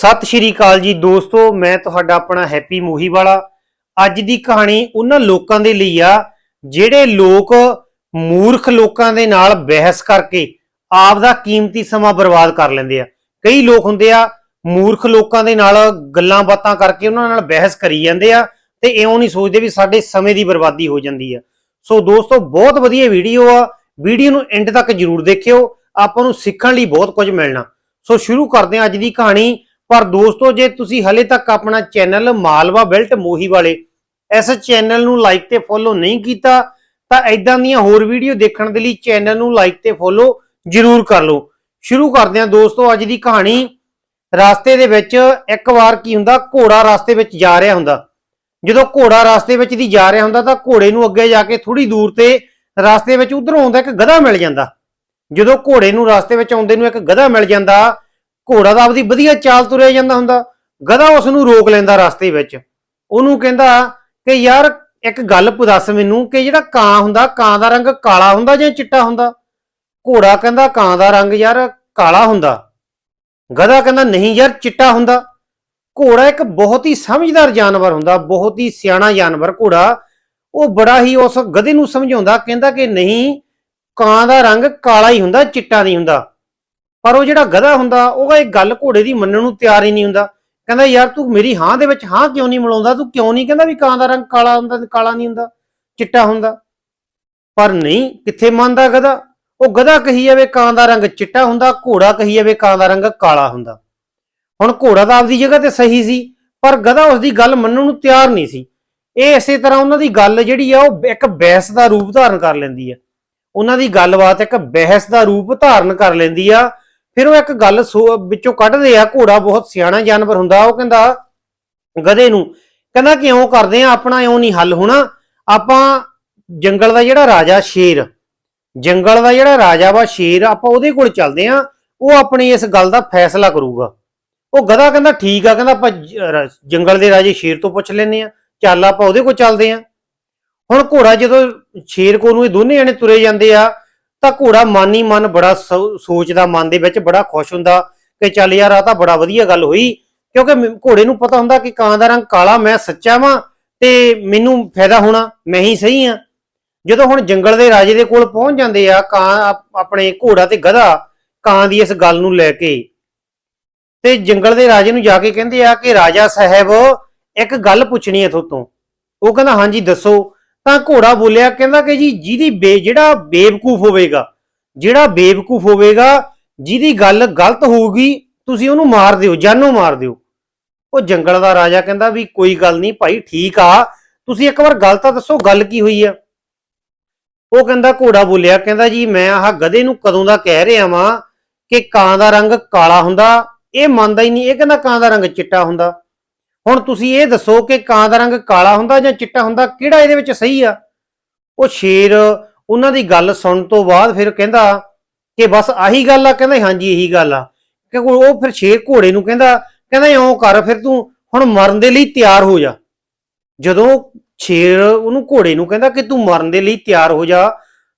ਸਤਿ ਸ਼੍ਰੀ ਅਕਾਲ ਜੀ ਦੋਸਤੋ, ਮੈਂ ਤੁਹਾਡਾ ਆਪਣਾ ਹੈਪੀ ਮੋਹੀ ਵਾਲਾ ਅੱਜ ਦੀ ਕਹਾਣੀ ਉਹਨਾਂ ਲੋਕਾਂ ਦੇ ਲਈ ਆ, ਜਿਹੜੇ ਲੋਕ ਮੂਰਖ ਲੋਕਾਂ ਦੇ ਨਾਲ ਬਹਿਸ ਕਰਕੇ ਆਪ ਦਾ ਕੀਮਤੀ ਸਮਾਂ ਬਰਬਾਦ ਕਰ ਲੈਂਦੇ ਆ। ਕਈ ਲੋਕ ਹੁੰਦੇ ਆ, ਮੂਰਖ ਲੋਕਾਂ ਦੇ ਨਾਲ ਗੱਲਾਂ ਬਾਤਾਂ ਕਰਕੇ ਉਹਨਾਂ ਨਾਲ ਬਹਿਸ ਕਰੀ ਜਾਂਦੇ ਆ ਤੇ ਇਉਂ ਨਹੀਂ ਸੋਚਦੇ ਵੀ ਸਾਡੇ ਸਮੇਂ ਦੀ ਬਰਬਾਦੀ ਹੋ ਜਾਂਦੀ ਆ। ਸੋ ਦੋਸਤੋ, ਬਹੁਤ ਵਧੀਆ ਵੀਡੀਓ ਆ। ਵੀਡੀਓ ਨੂੰ ਐਂਡ ਤੱਕ ਜਰੂਰ ਦੇਖਿਓ। ਆਪਾਂ ਨੂੰ ਸਿੱਖਣ ਲਈ ਬਹੁਤ ਕੁਝ ਮਿਲਣਾ। ਸੋ ਸ਼ੁਰੂ ਕਰਦੇ ਹਾਂ ਅੱਜ ਦੀ ਕਹਾਣੀ। ਪਰ ਦੋਸਤੋ, ਜੇ ਤੁਸੀਂ ਹਲੇ ਤੱਕ ਆਪਣਾ ਚੈਨਲ ਮਾਲਵਾ ਬੈਲਟ ਮੋਹੀ ਵਾਲੇ ਇਸ ਚੈਨਲ ਨੂੰ ਲਾਈਕ ਤੇ ਫੋਲੋ ਨਹੀਂ ਕੀਤਾ, ਤਾਂ ਐਦਾਂ ਦੀਆਂ ਹੋਰ ਵੀਡੀਓ ਦੇਖਣ ਦੇ ਲਈ ਚੈਨਲ ਨੂੰ ਲਾਈਕ ਤੇ ਫੋਲੋ ਜਰੂਰ ਕਰ ਲਓ। ਸ਼ੁਰੂ ਕਰਦੇ ਹਾਂ ਦੋਸਤੋ, ਅੱਜ ਦੀ ਕਹਾਣੀ ਰਸਤੇ ਦੇ ਵਿੱਚ ਇੱਕ ਵਾਰ ਕੀ ਹੁੰਦਾ, ਘੋੜਾ ਰਸਤੇ ਵਿੱਚ ਜਾ ਰਿਹਾ ਹੁੰਦਾ। ਜਦੋਂ ਘੋੜਾ ਰਸਤੇ ਵਿੱਚ ਦੀ ਜਾ ਰਿਹਾ ਹੁੰਦਾ, ਤਾਂ ਘੋੜੇ ਨੂੰ ਅੱਗੇ ਜਾ ਕੇ ਥੋੜੀ ਦੂਰ ਤੇ ਰਸਤੇ ਵਿੱਚ ਉਧਰੋਂ ਆਉਂਦਾ ਇੱਕ ਗਧਾ ਮਿਲ ਜਾਂਦਾ। ਜਦੋਂ ਘੋੜੇ ਨੂੰ ਰਸਤੇ ਵਿੱਚ ਆਉਂਦੇ ਨੂੰ ਇੱਕ ਗਧਾ ਮਿਲ ਜਾਂਦਾ ਘੋੜਾ ਤਾਂ ਆਪਦੀ ਵਧੀਆ ਚਾਲ ਤੁਰਿਆ ਜਾਂਦਾ ਹੁੰਦਾ। ਗਧਾ ਉਸ ਨੂੰ ਰੋਕ ਲੈਂਦਾ ਰਸਤੇ ਵਿੱਚ। ਉਹਨੂੰ ਕਹਿੰਦਾ ਕਿ ਯਾਰ ਇੱਕ ਗੱਲ ਦੱਸ ਮੈਨੂੰ ਕਿ ਜਿਹੜਾ ਕਾਂ ਹੁੰਦਾ, ਕਾਂ ਦਾ ਰੰਗ ਕਾਲਾ ਹੁੰਦਾ ਜਾਂ ਚਿੱਟਾ ਹੁੰਦਾ? ਘੋੜਾ ਕਹਿੰਦਾ ਕਾਂ ਦਾ ਰੰਗ ਯਾਰ ਕਾਲਾ ਹੁੰਦਾ। ਗਧਾ ਕਹਿੰਦਾ ਨਹੀਂ ਯਾਰ, ਚਿੱਟਾ ਹੁੰਦਾ। ਘੋੜਾ ਇੱਕ ਬਹੁਤ ਹੀ ਸਮਝਦਾਰ ਜਾਨਵਰ ਹੁੰਦਾ, ਬਹੁਤ ਹੀ ਸਿਆਣਾ ਜਾਨਵਰ ਘੋੜਾ। ਉਹ ਬੜਾ ਹੀ ਉਸ ਗਧੇ ਨੂੰ ਸਮਝਾਉਂਦਾ, ਕਹਿੰਦਾ ਕਿ ਨਹੀਂ, ਕਾਂ ਦਾ ਰੰਗ ਕਾਲਾ ਹੀ ਹੁੰਦਾ, ਚਿੱਟਾ ਨਹੀਂ ਹੁੰਦਾ। ਪਰ ਉਹ ਜਿਹੜਾ ਗਧਾ ਹੁੰਦਾ, ਉਹ ਇਹ ਗੱਲ ਘੋੜੇ ਦੀ ਮੰਨਣ ਨੂੰ ਤਿਆਰ ਹੀ ਨਹੀਂ ਹੁੰਦਾ। ਕਹਿੰਦਾ, ਯਾਰ ਤੂੰ ਮੇਰੀ ਹਾਂ ਦੇ ਵਿੱਚ ਹਾਂ ਕਿਉਂ ਨਹੀਂ ਮਿਲਾਉਂਦਾ? ਤੂੰ ਕਿਉਂ ਨਹੀਂ? ਕਹਿੰਦਾ ਵੀ ਕਾਂ ਦਾ ਰੰਗ ਕਾਲਾ ਹੁੰਦਾ ਤੇ ਕਾਲਾ ਨਹੀਂ ਹੁੰਦਾ, ਚਿੱਟਾ ਹੁੰਦਾ। ਪਰ ਨਹੀਂ, ਕਿੱਥੇ ਮੰਨਦਾ ਗਧਾ? ਉਹ ਗਧਾ ਕਹੀ ਜਾਵੇ ਕਾਂ ਦਾ ਰੰਗ ਚਿੱਟਾ ਹੁੰਦਾ, ਘੋੜਾ ਕਹੀ ਜਾਵੇ ਕਾਂ ਦਾ ਰੰਗ ਕਾਲਾ ਹੁੰਦਾ। ਹੁਣ ਘੋੜਾ ਤਾਂ ਆਪਦੀ ਜਗ੍ਹਾ ਤੇ ਸਹੀ ਸੀ, ਪਰ ਗਧਾ ਉਸ ਦੀ ਗੱਲ ਮੰਨਣ ਨੂੰ ਤਿਆਰ ਨਹੀਂ ਸੀ। ਇਹ ਇਸੇ ਤਰ੍ਹਾਂ ਉਹਨਾਂ ਦੀ ਗੱਲ ਜਿਹੜੀ ਆ, ਉਹ ਇੱਕ ਬਹਿਸ ਦਾ ਰੂਪ ਧਾਰਨ ਕਰ ਲੈਂਦੀ ਆ। ਉਹਨਾਂ ਦੀ ਗੱਲਬਾਤ ਇੱਕ ਬਹਿਸ ਦਾ ਰੂਪ ਧਾਰਨ ਕਰ ਲੈਂਦੀ ਆ ਫਿਰ ਉਹ ਇੱਕ ਗੱਲ ਸੋ- ਵਿੱਚੋਂ ਕੱਢਦੇ ਆ, ਘੋੜਾ ਬਹੁਤ ਸਿਆਣਾ ਜਾਨਵਰ ਹੁੰਦਾ, ਉਹ ਕਹਿੰਦਾ ਗਧੇ ਨੂੰ, ਕਹਿੰਦਾ ਕਿਉਂ ਕਰਦੇ ਆ, ਆਪਣਾ ਇਉਂ ਨਹੀਂ ਹੱਲ ਹੋਣਾ, ਆਪਾਂ ਜੰਗਲ ਦਾ ਜਿਹੜਾ ਰਾਜਾ ਸ਼ੇਰ, ਜੰਗਲ ਦਾ ਜਿਹੜਾ ਰਾਜਾ ਵਾ ਸ਼ੇਰ, ਆਪਾਂ ਉਹਦੇ ਕੋਲ ਚੱਲਦੇ ਆ, ਉਹ ਆਪਣੀ ਇਸ ਗੱਲ ਦਾ ਫੈਸਲਾ ਕਰੂਗਾ। ਉਹ ਗਧਾ ਕਹਿੰਦਾ ਠੀਕ ਆ, ਕਹਿੰਦਾ ਆਪਾਂ ਜੰਗਲ ਦੇ ਰਾਜੇ ਸ਼ੇਰ ਤੋਂ ਪੁੱਛ ਲੈਨੇ ਆ, ਚੱਲ ਆਪਾਂ ਉਹਦੇ ਕੋਲ ਚੱਲਦੇ ਆ। ਹੁਣ ਘੋੜਾ ਜਦੋਂ ਸ਼ੇਰ ਕੋਲ ਨੂੰ ਇਹ ਦੋਨੇ ਜਣੇ ਤੁਰੇ ਜਾਂਦੇ ਆ ਤਾਂ ਘੋੜਾ ਮਨ ਹੀ ਮਨ ਬੜਾ ਸੋਚਦਾ, ਮਨ ਦੇ ਵਿੱਚ ਬੜਾ ਖੁਸ਼ ਹੁੰਦਾ ਕਿ ਚੱਲ ਯਾਰ ਆ ਤਾਂ ਬੜਾ ਵਧੀਆ ਗੱਲ ਹੋਈ। ਕਿਉਂਕਿ ਘੋੜੇ ਨੂੰ ਪਤਾ ਹੁੰਦਾ ਕਿ ਕਾਂ ਦਾ ਰੰਗ ਕਾਲਾ, ਮੈਂ ਸੱਚਾ ਵਾਂ ਤੇ ਮੈਨੂੰ ਫਾਇਦਾ ਹੋਣਾ, ਮੈਂ ਹੀ ਸਹੀ ਆ। ਜਦੋਂ ਹੁਣ ਜੰਗਲ ਦੇ ਰਾਜੇ ਦੇ ਕੋਲ ਪਹੁੰਚ ਜਾਂਦੇ ਆ, ਕਾਂ ਆਪਣੇ ਘੋੜਾ ਤੇ ਗਧਾ ਕਾਂ ਦੀ ਇਸ ਗੱਲ ਨੂੰ ਲੈ ਕੇ। ਤੇ ਜੰਗਲ ਦੇ ਰਾਜੇ ਨੂੰ ਜਾ ਕੇ ਕਹਿੰਦੇ ਆ ਕਿ ਰਾਜਾ ਸਾਹਿਬ, ਇੱਕ ਗੱਲ ਪੁੱਛਣੀ ਹੈ ਤੁਹਾਤੋਂ ਉਹ ਕਹਿੰਦਾ, ਹਾਂਜੀ, ਦੱਸੋ। ਤਾਂ ਘੋੜਾ ਬੋਲਿਆ, ਕਹਿੰਦਾ ਕਿ ਜੀ, ਜਿਹਦੀ ਬੇ, ਜਿਹੜਾ ਬੇਵਕੂਫ ਹੋਵੇਗਾ, ਜਿਹੜਾ ਬੇਵਕੂਫ ਹੋਵੇਗਾ, ਜਿਹਦੀ ਗੱਲ ਗਲਤ ਹੋਊਗੀ, ਤੁਸੀਂ ਉਹਨੂੰ ਮਾਰ ਦਿਓ, ਜਾਨੋਂ ਮਾਰ ਦਿਓ। ਉਹ ਜੰਗਲ ਦਾ ਰਾਜਾ ਕਹਿੰਦਾ ਵੀ ਕੋਈ ਗੱਲ ਨਹੀਂ, ਭਾਈ ਠੀਕ ਆ, ਤੁਸੀਂ ਇੱਕ ਵਾਰ ਗੱਲ ਤਾਂ ਦੱਸੋ, ਗੱਲ ਕੀ ਹੋਈ ਆ? ਉਹ ਕਹਿੰਦਾ, ਘੋੜਾ ਬੋਲਿਆ, ਕਹਿੰਦਾ ਜੀ, ਮੈਂ ਆਹ ਗਧੇ ਨੂੰ ਕਦੋਂ ਦਾ ਕਹਿ ਰਿਹਾ ਵਾਂ ਕਿ ਕਾਂ ਦਾ ਰੰਗ ਕਾਲਾ ਹੁੰਦਾ, ਇਹ ਮੰਨਦਾ ਹੀ ਨਹੀਂ, ਇਹ ਕਹਿੰਦਾ ਕਾਂ ਦਾ ਰੰਗ ਚਿੱਟਾ ਹੁੰਦਾ। ਹੁਣ ਤੁਸੀਂ ਇਹ ਦੱਸੋ ਕਿ ਕਾਂ ਦਾ ਰੰਗ ਕਾਲਾ ਹੁੰਦਾ ਜਾਂ ਚਿੱਟਾ ਹੁੰਦਾ, ਕਿਹੜਾ ਇਹਦੇ ਵਿੱਚ ਸਹੀ ਆ? ਉਹ ਸ਼ੇਰ ਉਹਨਾਂ ਦੀ ਗੱਲ ਸੁਣਨ ਤੋਂ ਬਾਅਦ ਫਿਰ ਕਹਿੰਦਾ ਕਿ ਬਸ ਆਹੀ ਗੱਲ ਆ, ਕਹਿੰਦਾ ਹਾਂਜੀ ਇਹੀ ਗੱਲ ਆ। ਕਿ ਉਹ ਫਿਰ ਸ਼ੇਰ ਘੋੜੇ ਨੂੰ ਕਹਿੰਦਾ ਕਹਿੰਦਾ ਇਉਂ ਕਰ ਫਿਰ ਤੂੰ ਹੁਣ ਮਰਨ ਦੇ ਲਈ ਤਿਆਰ ਹੋ ਜਾ। ਜਦੋਂ ਸ਼ੇਰ ਉਹਨੂੰ ਘੋੜੇ ਨੂੰ ਕਹਿੰਦਾ ਕਿ ਤੂੰ ਮਰਨ ਦੇ ਲਈ ਤਿਆਰ ਹੋ ਜਾ,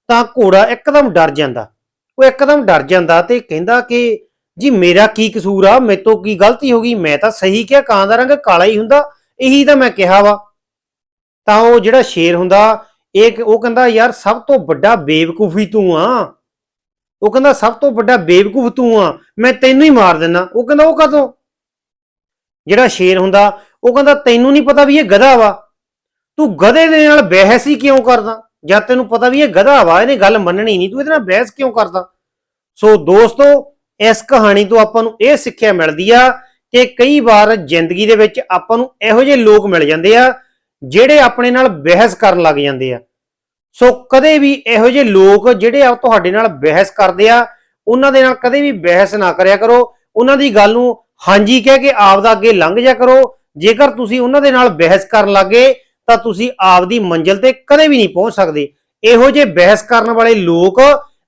ਤਾਂ ਘੋੜਾ ਇੱਕਦਮ ਡਰ ਜਾਂਦਾ। ਉਹ ਇੱਕਦਮ ਡਰ ਜਾਂਦਾ ਤੇ ਕਹਿੰਦਾ ਕਿ ਜੀ, ਮੇਰਾ ਕੀ ਕਸੂਰ ਆ? ਮੇਰੇ ਤੋਂ ਕੀ ਗਲਤੀ ਹੋ ਗਈ? ਮੈਂ ਤਾਂ ਸਹੀ ਕਿਹਾ, ਕਾਂ ਦਾ ਰੰਗ ਕਾਲਾ ਹੀ ਹੁੰਦਾ। ਇਹੀ ਤਾਂ ਮੈਂ ਕਿਹਾ ਵਾ। ਤਾਂ ਉਹ ਜਿਹੜਾ ਸ਼ੇਰ ਹੁੰਦਾ, ਇਹ ਉਹ ਕਹਿੰਦਾ, ਯਾਰ, ਸਭ ਤੋਂ ਵੱਡਾ ਬੇਵਕੂਫੀ ਤੂੰ ਆ। ਉਹ ਕਹਿੰਦਾ, ਸਭ ਤੋਂ ਵੱਡਾ ਬੇਵਕੂਫ ਤੂੰ ਆ। ਮੈਂ ਤੈਨੂੰ ਹੀ ਮਾਰ ਦਿੰਦਾ ਉਹ ਕਹਿੰਦਾ, ਉਹ ਕਦੋਂ ਜਿਹੜਾ ਸ਼ੇਰ ਹੁੰਦਾ, ਉਹ ਕਹਿੰਦਾ, ਤੈਨੂੰ ਨਹੀਂ ਪਤਾ ਵੀ ਇਹ ਗਧਾ ਵਾ। ਤੂੰ ਗਧੇ ਦੇ ਨਾਲ ਬਹਿਸ ਹੀ ਕਿਉਂ ਕਰਦਾ? ਜਾਂ ਤੈਨੂੰ ਪਤਾ ਵੀ ਇਹ ਗਧਾ ਵਾ, ਇਹਨੇ ਗੱਲ ਮੰਨਣੀ ਨਹੀਂ। ਤੂੰ ਇਹਦੇ ਨਾਲ ਬਹਿਸ ਕਿਉਂ ਕਰਦਾ? ਸੋ ਦੋਸਤੋ ਇਸ ਕਹਾਣੀ ਤੋਂ ਆਪਾਂ ਨੂੰ ਇਹ ਸਿੱਖਿਆ ਮਿਲਦੀ ਆ ਕਿ ਕਈ ਵਾਰ ਜ਼ਿੰਦਗੀ ਦੇ ਵਿੱਚ ਆਪਾਂ ਨੂੰ ਇਹੋ ਜਿਹੇ ਲੋਕ ਮਿਲ ਜਾਂਦੇ ਆ ਜਿਹੜੇ ਆਪਣੇ ਨਾਲ ਬਹਿਸ ਕਰਨ ਲੱਗ ਜਾਂਦੇ ਆ। ਸੋ ਕਦੇ ਵੀ ਇਹੋ ਜਿਹੇ ਲੋਕ ਜਿਹੜੇ ਆ ਤੁਹਾਡੇ ਨਾਲ ਬਹਿਸ ਕਰਦੇ ਆ, ਉਹਨਾਂ ਦੇ ਨਾਲ ਕਦੇ ਵੀ ਬਹਿਸ ਨਾ ਕਰਿਆ ਕਰੋ। ਉਹਨਾਂ ਦੀ ਗੱਲ ਨੂੰ ਹਾਂਜੀ ਕਹਿ ਕੇ ਆਪ ਦਾ ਅੱਗੇ ਲੰਘ ਜਾ ਕਰੋ। ਜੇਕਰ ਤੁਸੀਂ ਉਹਨਾਂ ਦੇ ਨਾਲ ਬਹਿਸ ਕਰਨ ਲੱਗੇ, ਤਾਂ ਤੁਸੀਂ ਆਪ ਦੀ ਮੰਜ਼ਿਲ ਤੇ ਕਦੇ ਵੀ ਨਹੀਂ ਪਹੁੰਚ ਸਕਦੇ। ਇਹੋ ਜਿਹੇ ਬਹਿਸ ਕਰਨ ਵਾਲੇ ਲੋਕ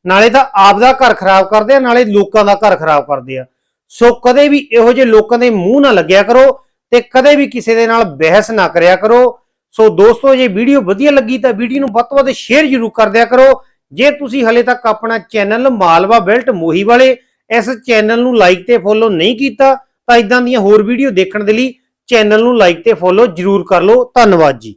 ਨਾਲੇ ਤਾਂ ਆਪ ਦਾ ਘਰ ਖਰਾਬ ਕਰਦੇ ਆ, ਨਾਲੇ ਲੋਕਾਂ ਦਾ ਘਰ ਖਰਾਬ ਕਰਦੇ ਆ। ਸੋ ਕਦੇ ਵੀ ਇਹੋ ਜਿਹੇ ਲੋਕਾਂ ਦੇ ਮੂੰਹ ਨਾ ਲੱਗਿਆ ਕਰੋ ਤੇ ਕਦੇ ਵੀ ਕਿਸੇ ਦੇ ਨਾਲ ਬਹਿਸ ਨਾ ਕਰਿਆ ਕਰੋ। ਸੋ ਦੋਸਤੋ, ਜੇ ਵੀਡੀਓ ਵਧੀਆ ਲੱਗੀ ਤਾਂ ਵੀਡੀਓ ਨੂੰ ਵੱਧ ਤੋਂ ਵੱਧ ਸ਼ੇਅਰ ਜ਼ਰੂਰ ਕਰ ਦਿਆ ਕਰੋ। ਜੇ ਤੁਸੀਂ ਹਲੇ ਤੱਕ ਆਪਣਾ ਚੈਨਲ ਮਾਲਵਾ ਬੈਲਟ ਮੋਹੀ ਵਾਲੇ ਇਸ ਚੈਨਲ ਨੂੰ ਲਾਈਕ ਤੇ ਫੋਲੋ ਨਹੀਂ ਕੀਤਾ, ਤਾਂ ਇਦਾਂ ਦੀਆਂ ਹੋਰ ਵੀਡੀਓ ਦੇਖਣ ਦੇ ਲਈ ਚੈਨਲ ਨੂੰ ਲਾਈਕ ਤੇ ਫੋਲੋ ਜਰੂਰ ਕਰ ਲਓ। ਧੰਨਵਾਦ ਜੀ।